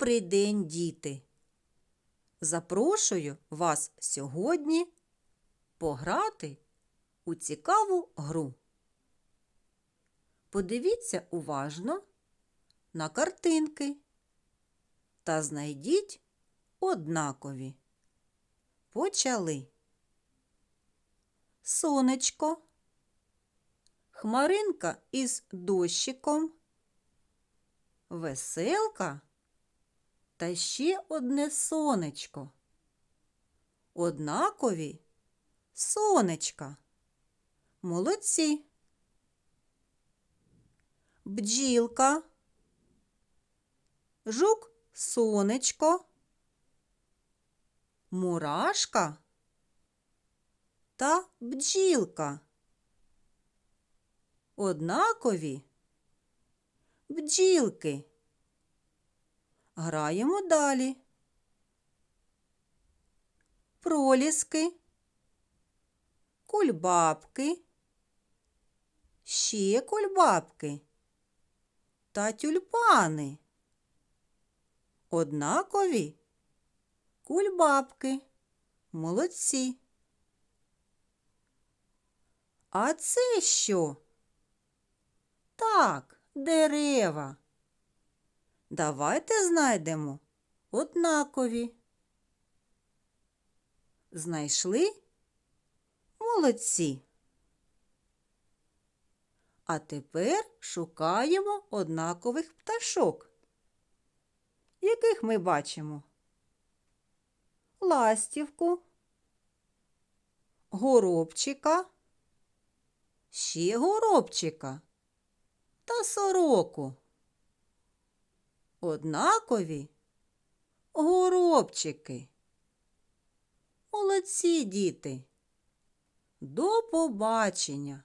Добрий день, діти! Запрошую вас сьогодні пограти у цікаву гру. Подивіться уважно на картинки та знайдіть однакові. Почали. Сонечко, хмаринка із дощиком, веселка та ще одне сонечко. Однакові сонечка. Молодці. Бджілка, жук сонечко, мурашка та бджілка. Однакові бджілки. Граємо далі. Проліски, кульбабки, ще кульбабки та тюльпани. Однакові кульбабки. Молодці. А це що? Так, дерева. Давайте знайдемо однакові. Знайшли? Молодці. А тепер шукаємо однакових пташок. Яких ми бачимо? Ластівку, горобчика, ще горобчика та сороку. Однакові горобчики. Молодці діти. До побачення!